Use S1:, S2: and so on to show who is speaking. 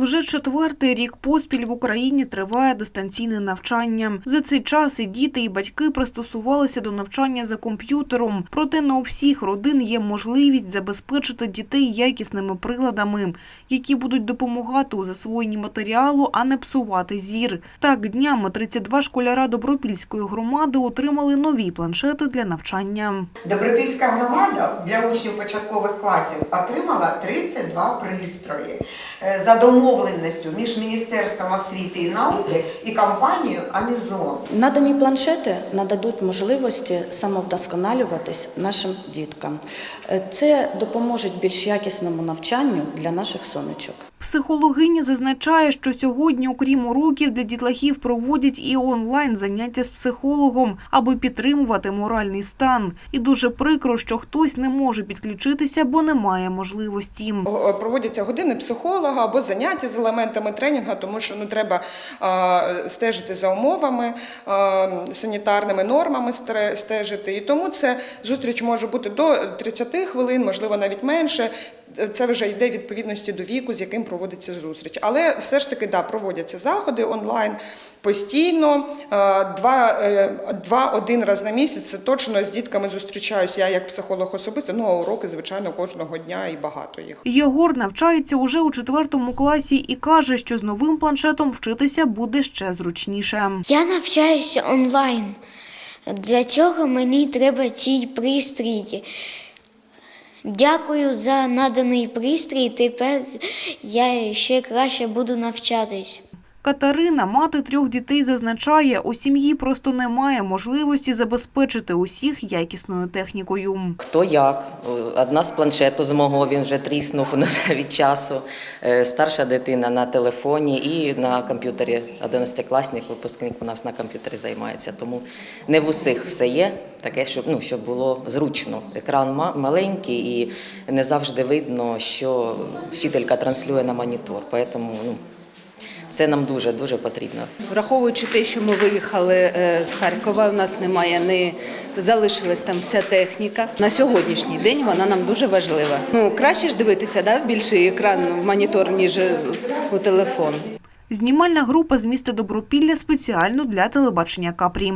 S1: Вже четвертий рік поспіль в Україні триває дистанційне навчання. За цей час і діти, і батьки пристосувалися до навчання за комп'ютером. Проте не у всіх родин є можливість забезпечити дітей якісними приладами, які будуть допомагати у засвоєнні матеріалу, а не псувати зір. Так, днями 32 школяра Добропільської громади отримали нові планшети для навчання.
S2: Добропільська громада для учнів початкових класів отримала 32 пристрої Е, за домовленістю між Міністерством освіти і науки і компанією Амізон.
S3: Надані планшети нададуть можливості самовдосконалюватись нашим діткам. Е, Це допоможе більш якісному навчанню для наших сонечок.
S1: Психологиня зазначає, що сьогодні, окрім уроків, для дітлахів проводять і онлайн заняття з психологом, аби підтримувати моральний стан. І дуже прикро, що хтось не може підключитися, бо немає можливості.
S4: Проводяться години психолога або заняття з елементами тренінгу, тому що ну треба стежити за умовами, санітарними нормами стежити. І тому це зустріч може бути до 30 хвилин, можливо, навіть менше. Це вже йде відповідності до віку, з яким проводиться зустріч. Але все ж таки да, проводяться заходи онлайн постійно. Два, е, два-один раз на місяць це точно з дітками зустрічаюсь. Я як психолог особисто, ну а уроки, звичайно, кожного дня і багато їх.
S1: Єгор навчається уже у четвертому класі і каже, що з новим планшетом вчитися буде ще зручніше.
S5: Я навчаюся онлайн. Для цього мені треба ці пристрій. Дякую за наданий пристрій. Тепер я ще краще буду навчатись.
S1: Катерина, мати трьох дітей, зазначає, у сім'ї просто немає можливості забезпечити усіх якісною технікою.
S6: Хто як? Одна з планшету з мого він вже тріснув від часу. Е, Старша дитина на телефоні і на комп'ютері. 11-класник, випускник у нас на комп'ютері займається. Тому не в усіх все є таке, щоб ну щоб було зручно. Екран маленький і не завжди видно, що вчителька транслює на монітор. Тому ну, це нам дуже дуже потрібно.
S7: Враховуючи те, що ми виїхали е, з Харкова, у нас немає не залишилась там вся техніка. На сьогоднішній день вона нам дуже важлива. Ну краще ж дивитися, да, в більший екран в монітор, ніж е, у телефон.
S1: Знімальна група з міста Добропілля спеціально для телебачення Капрі.